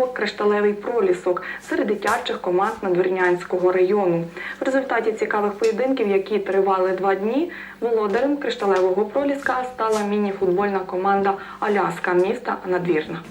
Кубок Кришталевий пролісок серед дитячих команд Надвірнянського району. В результаті цікавих поєдинків, які тривали два дні, володарем кришталевого проліска стала міні-футбольна команда Аляска міста Надвірна.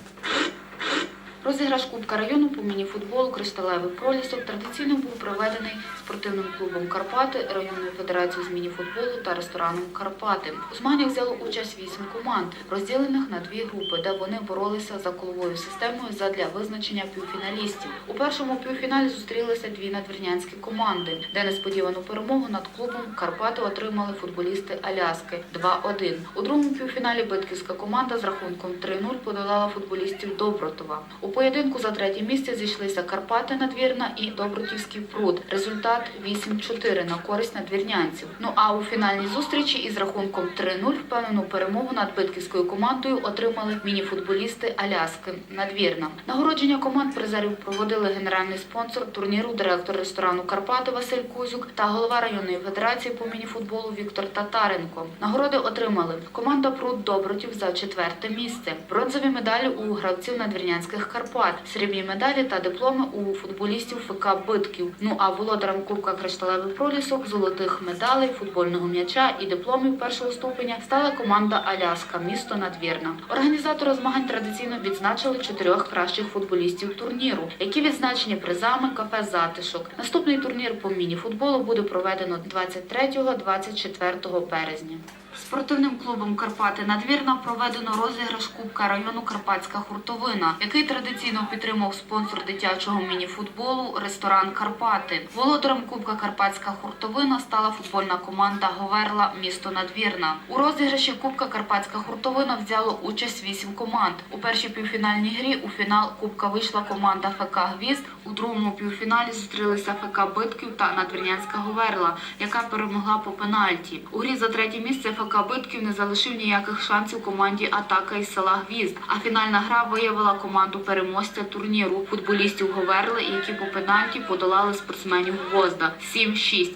Розіграш Кубка району по міні-футболу «Кришталевий пролісок» традиційно був проведений спортивним клубом «Карпати», районною федерацією з міні-футболу та рестораном «Карпати». У змаганнях взяло участь вісім команд, розділених на дві групи, де вони боролися за коловою системою задля визначення півфіналістів. У першому півфіналі зустрілися дві надвірнянські команди, де несподівану перемогу над клубом «Карпати» отримали футболісти Аляски 2-1. У другому півфіналі битківська команда з рахунком 3-0 подолала футболістів Добротова. У поєдинку за третє місце зійшлися Карпати Надвірна і Добротівський пруд. Результат 8-4 на користь надвірнянців. Ну а у фінальній зустрічі із рахунком 3-0 впевнену перемогу над битківською командою отримали міні-футболісти Аляски Надвірна. Нагородження команд призерів проводили генеральний спонсор турніру, директор ресторану Карпати Василь Кузюк та голова районної федерації по міні-футболу Віктор Татаренко. Нагороди отримали команда Пруд Добротів за четверте місце, бронзові медалі у гравців надвірнянських Карпат, срібні медалі та дипломи у футболістів ФК Битків. Ну а володарем Кубка Кришталевий пролісок, золотих медалей, футбольного м'яча і дипломів першого ступеня стала команда Аляска, місто Надвірна. Організатори змагань традиційно відзначили чотирьох кращих футболістів турніру, які відзначені призами кафе Затишок. Наступний турнір по міні-футболу буде проведено 23-24 березня. Спортивним клубом Карпати Надвірна проведено розіграш Кубка району Карпатська хуртовина, який традиційно підтримав спонсор дитячого міні-футболу ресторан Карпати. Володарем Кубка Карпатська хуртовина стала футбольна команда Говерла місто Надвірна. У розіграші Кубка Карпатська хуртовина взяло участь вісім команд. У першій півфінальній грі у фінал Кубка вийшла команда ФК Гвізд. У другому півфіналі зустрілися ФК Битків та Надвірнянська Говерла, яка перемогла по пенальті. У грі за третє місце ФК Битків не залишив ніяких шансів команді Атака із села Гвізд. А фінальна гра виявила команду переможця турніру футболістів Говерли, які по пенальті подолали спортсменів Гвозда 7-6.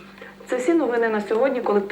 Це всі новини на сьогодні. Колектив